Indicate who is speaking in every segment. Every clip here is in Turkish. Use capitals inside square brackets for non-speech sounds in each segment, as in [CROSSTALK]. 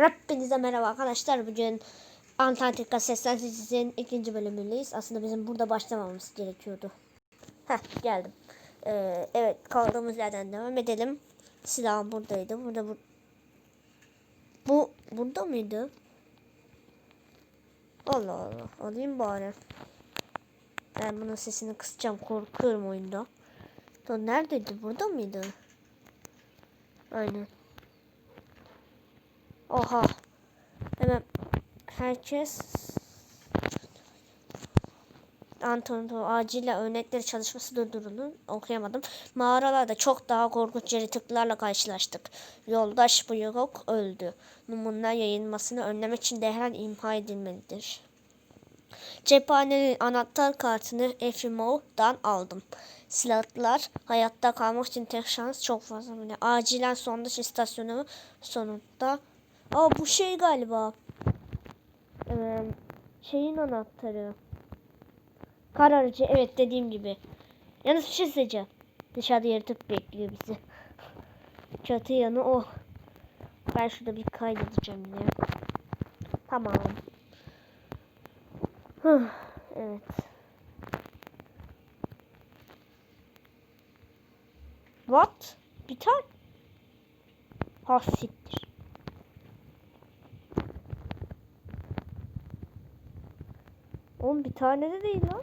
Speaker 1: Hepinize merhaba arkadaşlar. Bugün Antarktika Seslensizliğin ikinci bölümündeyiz. Aslında bizim burada başlamamız gerekiyordu. Heh geldim. Ee, evet kaldığımız yerden devam edelim. Silahım buradaydı. Burada bu... Bu burada mıydı? Allah Allah. Alayım bari. Ben bunun sesini kısacağım. Korkuyorum oyunda. Dur neredeydi? Burada mıydı? Aynen. Oha. Hemen herkes Antonio acilen örnekleri çalışması durdurulun. Okuyamadım. Mağaralarda çok daha korkunç yaratıklarla karşılaştık. Yoldaş bu yok öldü. Numune yayılmasını önlemek için derhal imha edilmelidir. Cephanenin anahtar kartını Efimov'dan aldım. Silahlar hayatta kalmak için tek şans çok fazla. Acilen sondaj istasyonu sonunda. Aa bu şey galiba. Ee, şeyin anahtarı. Kararıcı evet dediğim gibi. Yalnız bir şey söyleyeceğim. Dışarıda yaratık bekliyor bizi. [LAUGHS] Çatı yanı o. Ben şurada bir kaydedeceğim yine. Tamam. Huh, evet. What? Bir tane. Ha siktir. Bir tane de değil lan.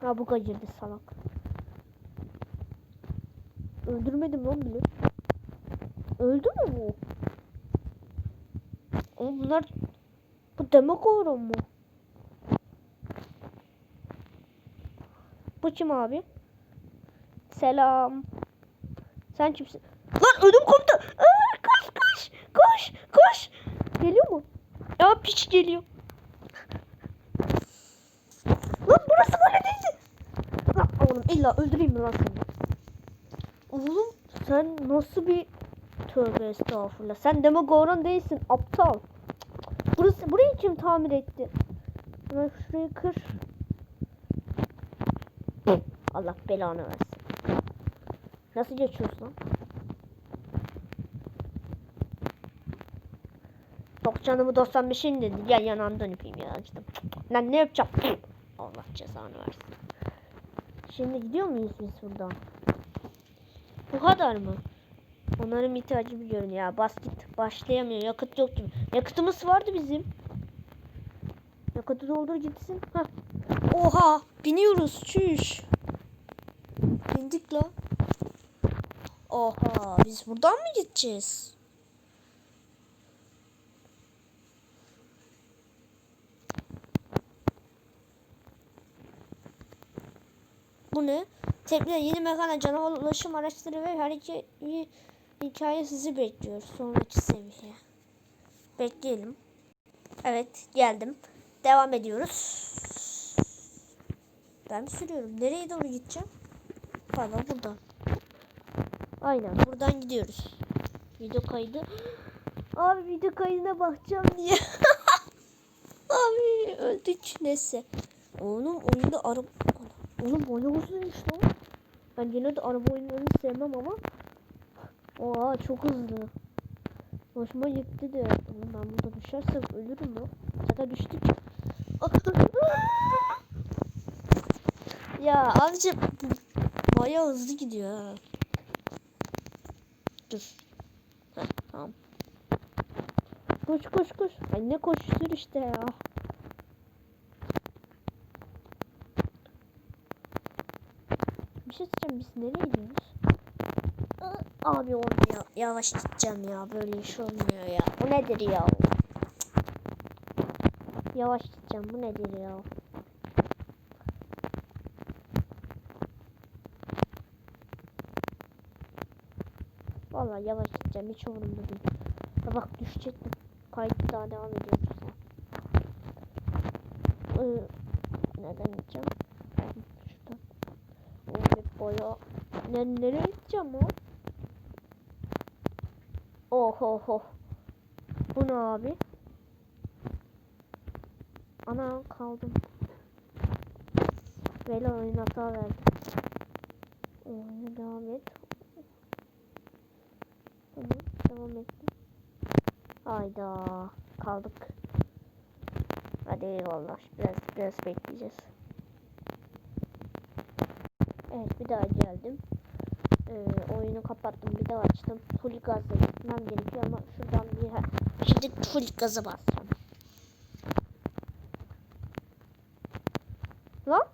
Speaker 1: Ha bu kaçırdı salak. Öldürmedim lan bile. Öldü mü bu? Oğlum bunlar bu demek oğlum mu? Bu kim abi? Selam. Sen kimsin? Lan ödüm koptu. Aa, koş koş koş koş. Geliyor mu? Ya piç geliyor. Lan burası böyle değildi. Lan oğlum illa öldüreyim mi lan seni? Oğlum sen nasıl bir tövbe estağfurullah. Sen Demogorgon değilsin aptal. Burası burayı kim tamir etti? Hemen şurayı kır. Allah belanı versin. Nasıl geçiyorsun lan? Yok canımı 95'in dedi. Gel yanağından öpeyim ya. Açtım. Lan ne yapacağım? Allah cezanı versin. Şimdi gidiyor muyuz biz buradan? Bu kadar mı? Onların ihtiyacı biliyorum ya. Bas git. Başlayamıyor. Yakıt yok gibi. Yakıtımız vardı bizim. Yakıtı doldur gitsin. Heh. Oha. Biniyoruz. Çüş. Bindik la. Oha. Biz buradan mı gideceğiz? Bu ne? Tekne yeni mekana canavar ulaşım araçları ve hareket hikaye sizi bekliyor. Sonraki seviye. Bekleyelim. Evet geldim. Devam ediyoruz. Ben sürüyorum. Nereye doğru gideceğim? Valla buradan. Aynen buradan gidiyoruz. Video kaydı. Abi video kaydına bakacağım diye. [LAUGHS] Abi öldük neyse. Oğlum oyunda araba... Oğlum oyun hızlıymış lan. Ben yine de araba oyunlarını sevmem ama. Oha çok hızlı. Hoşuma gitti de. Oğlum ben burada düşersem ölürüm lan. Zaten düştük. ya azıcık baya hızlı gidiyor ha. Dur. Heh, tamam. Koş koş koş. Ay ne koştur işte ya. Bir şey söyleyeceğim biz nereye gidiyoruz? Abi olmuyor. Yavaş gideceğim ya. Böyle iş olmuyor ya. Bu nedir ya? Yavaş gideceğim. Bu nedir ya? Vallahi yavaş gideceğim. Hiç umurumda değil. Ha bak düşecektim. Kayıt daha devam ediyoruz ya. Ee, nereden gideceğim? Boya. Ne, nereye gideceğim o? Oh oh oh. Bu ne abi? Ana kaldım. Böyle oyun hata verdi. Oyuna devam et. Tamam devam ettim. Hayda kaldık. Hadi eyvallah. Biraz biraz bekleyeceğiz. Evet bir daha geldim. Ee, oyunu kapattım bir daha açtım. Full gazla gitmem gerekiyor ama şuradan bir şimdi full gaza basacağım. Lan?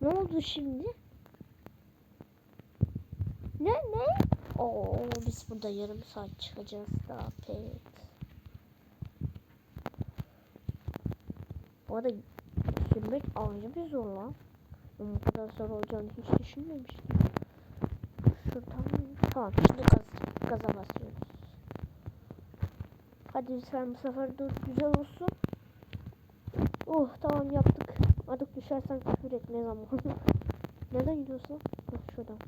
Speaker 1: Ne oldu şimdi? Ne ne? Oo biz burada yarım saat çıkacağız daha pek. Bu arada sürmek ayrı bir zor lan. Bu kadar zor olacağını hiç düşünmemiştim. Şuradan tamam şimdi gaz, gaza basıyoruz. Hadi lütfen bu sefer dur güzel olsun. Oh tamam yaptık. Artık düşersen küfür etme zamanı. [LAUGHS] Nereden gidiyorsun? Bak şuradan.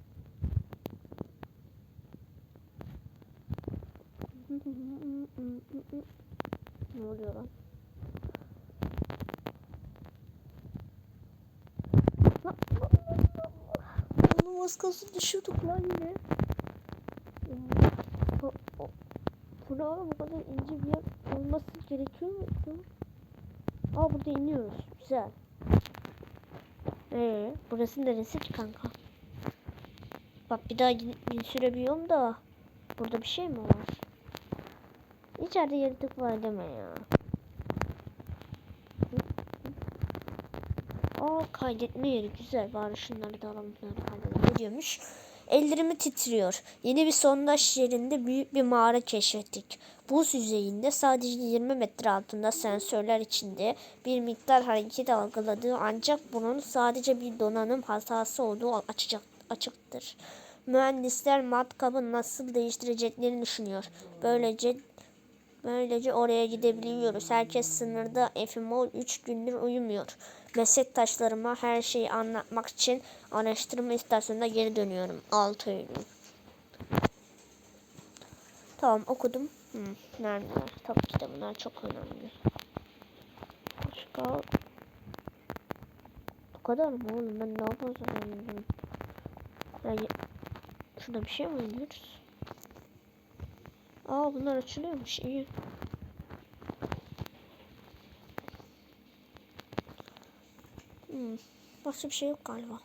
Speaker 1: [LAUGHS] ne oluyor? Lan, lan, lan, lan. Oğlum az kalsın düşüyorduk lan yine. O- o- Bu kadar ince bir yer olması gerekiyor mu? Aa burada iniyoruz. Güzel. Ee, burası neresi ki kanka? Bak bir daha bin sürebiliyorum da. Burada bir şey mi var? İçeride yaratık var deme ya. Kaydetme yeri güzel. Bari şunları da alalım. Ne diyormuş? Ellerimi titriyor. Yeni bir sondaj yerinde büyük bir mağara keşfettik. Buz yüzeyinde sadece 20 metre altında sensörler içinde bir miktar hareket algıladığı ancak bunun sadece bir donanım hatası olduğu açacak, açıktır. Mühendisler matkabı nasıl değiştireceklerini düşünüyor. Böylece Böylece oraya gidebiliyoruz. Herkes sınırda Efimol 3 gündür uyumuyor. Meslektaşlarıma her şeyi anlatmak için araştırma istasyonuna geri dönüyorum. 6 Eylül. Tamam okudum. Hmm, nerede? Tabii ki de bunlar çok önemli. Başka... Bu kadar mı oğlum? Ben fazla öğrendim. Yani... Şurada bir şey mi oynuyoruz? Aa bunlar açılıyormuş. iyi. Hmm. Başka bir şey yok galiba.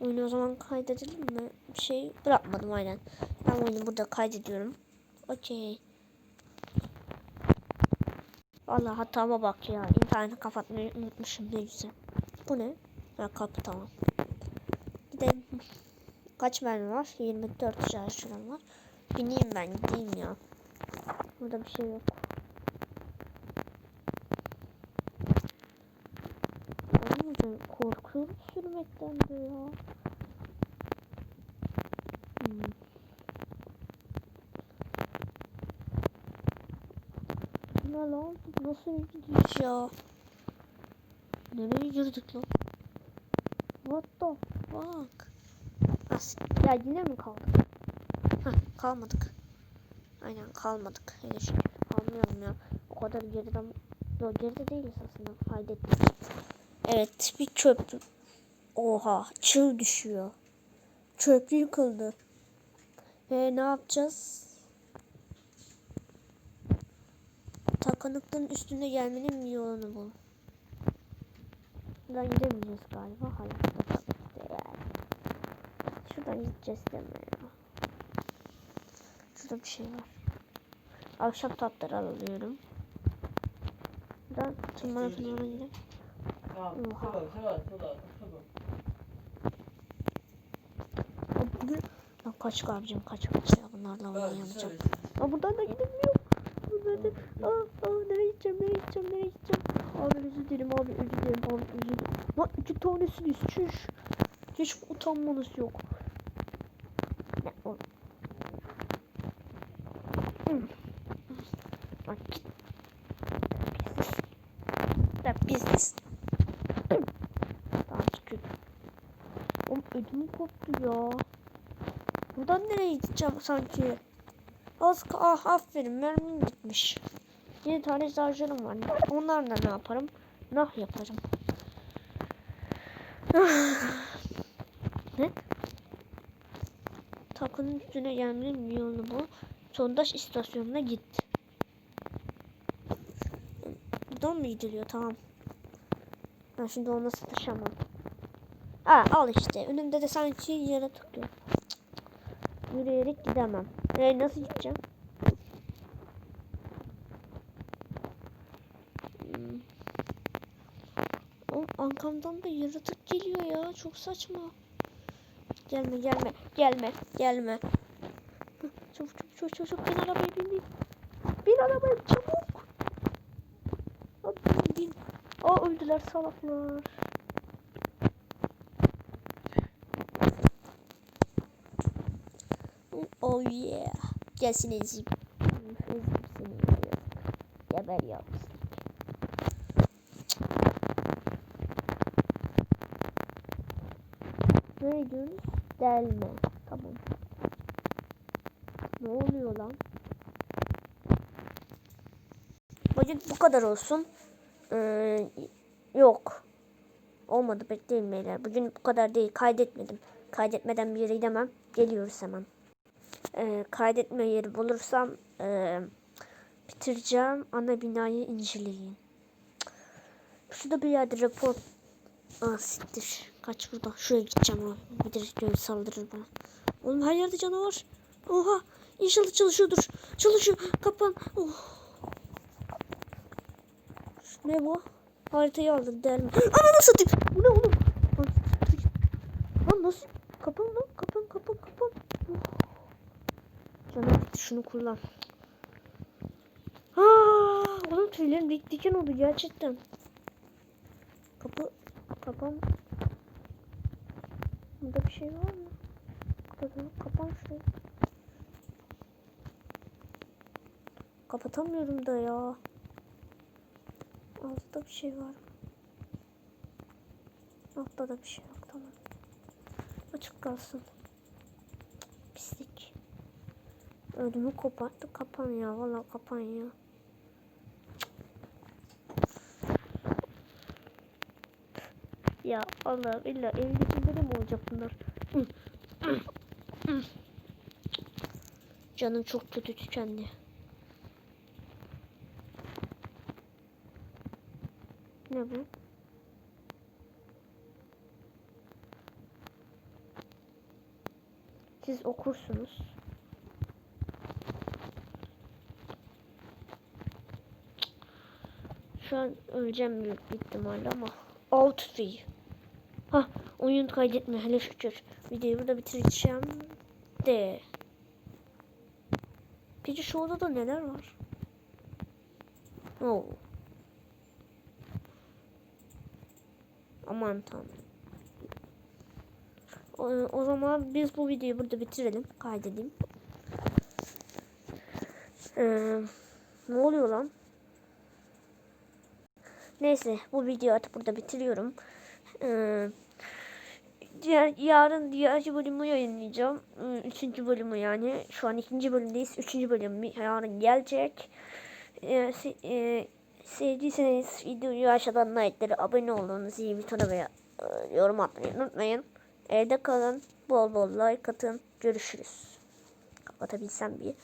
Speaker 1: Oyunu o zaman kaydedelim mi? Bir şey bırakmadım aynen. Ben oyunu burada kaydediyorum. Okey. Vallahi hatama bak ya. İnterneti kapatmayı unutmuşum ne güzel. Bu ne? Ha kapı tamam. Gidelim. Kaç mermi var? 24 şarjörüm var. Bineyim ben gideyim ya. Burada bir şey yok. Oğlum korkuyorum sürmekten de. Hmm. Ne lan? Nasıl gidiş ya? Nereye girdik lan? What the fuck? As ya yine mi kaldık? Heh, kalmadık. Aynen kalmadık. Henüz kalmayalım ya. O kadar geriden... Yok geride değiliz aslında. Kaydettik. Evet bir çöp. Oha çığ düşüyor. Çöp yıkıldı. Ve ne yapacağız? Takınıklığın üstüne gelmenin bir yolunu bul. Buradan gidemeyeceğiz galiba. Hayır. Yani. Şuradan gideceğiz deme ya. Şurada bir şey var. Akşam tatları alıyorum. Buradan tırmana tırmana gidelim. Oha. Bugün... Lan kaç abicim kaç kaç ya bunlarla oynayamayacağım. Aa buradan da gidemiyorum. Buradan da... Aa, aa nereye gideceğim nereye gideceğim nereye gideceğim. Abi özür dilerim abi özür dilerim abi özür dilerim. Lan iki tanesiniz çüş. Hiç utanmanız yok. Da business. Tamam çıkıyor. Oğlum ödümü koptu ya. Buradan nereye gideceğim sanki? Az ah aferin mermim bitmiş. 7 tane şarjörüm var. Onlarla ne yaparım? Nah yaparım. [SIGHS] ne? Takının üstüne gelmenin bir yolu bu. Sondaj istasyonuna git. Buradan mı gidiliyor? Tamam. Ben şimdi onu nasıl taşımam? Aa al işte. Önümde de sanki yaratık yok. Yürüyerek gidemem. E, nasıl gideceğim? Hmm. Oğlum arkamdan da yaratık geliyor ya. Çok saçma. Gelme gelme gelme gelme. Çabuk çabuk çabuk çabuk, bin arabaya bin bin. Bin arabaya çabuk. Bin. Aa öldüler salaklar. Oh yeah. Gelsin ezip. Ezip seni ya. Geber ya. Ne gidiyoruz? Delme. Tamam. Ne oluyor lan? Bugün bu kadar olsun. Ee, yok. Olmadı bekleyin. Bugün bu kadar değil. Kaydetmedim. Kaydetmeden bir yere gidemem. Geliyoruz hemen. Ee, kaydetme yeri bulursam ee, bitireceğim. Ana binayı inceleyin. Şurada bir yerde rapor Aa. Kaç burada. Şuraya gideceğim abi. Bir de saldırır bana. Oğlum her yerde canavar. Oha. İnşallah çalışıyordur. Çalışıyor. Kapan. Oh. Ne bu? Haritayı aldım der mi? Ananı satayım. Bu ne oğlum? Lan nasıl? Kapan lan. Kapan kapan kapan. Oh. Canım. Şunu kullan. Aa, oğlum tüylerim dik diken oldu gerçekten. Kapı kapan. Burada bir şey var mı? Kapan, kapan şurayı. Kapatamıyorum da ya. Altta bir şey var? Altta da bir şey yok tamam. Açık kalsın. Ödümü koparttı. Kapan ya. Valla kapan ya. Allah illa evin içinde de mi olacak bunlar? Canım çok kötü tükendi. Ne bu? Siz okursunuz. An öleceğim büyük ihtimalle ama. Out free. Ha oyun kaydetme hele şükür. Videoyu burada bitireceğim de. Peki şu odada neler var? Oo. Aman tanrım. O, o zaman biz bu videoyu burada bitirelim. Kaydedeyim. Ee, ne oluyor lan? Neyse bu videoyu artık burada bitiriyorum. Ee, yarın diğer bölümü yayınlayacağım. Ee, Üçüncü bölümü yani. Şu an ikinci bölümdeyiz. Üçüncü bölüm yarın gelecek. Ee, se, e, sevdiyseniz videoyu aşağıdan like'ları abone olmanızı, iyi butona ve e, yorum atmayı unutmayın. Evde kalın. Bol bol like atın. Görüşürüz. Kapatabilsem bir.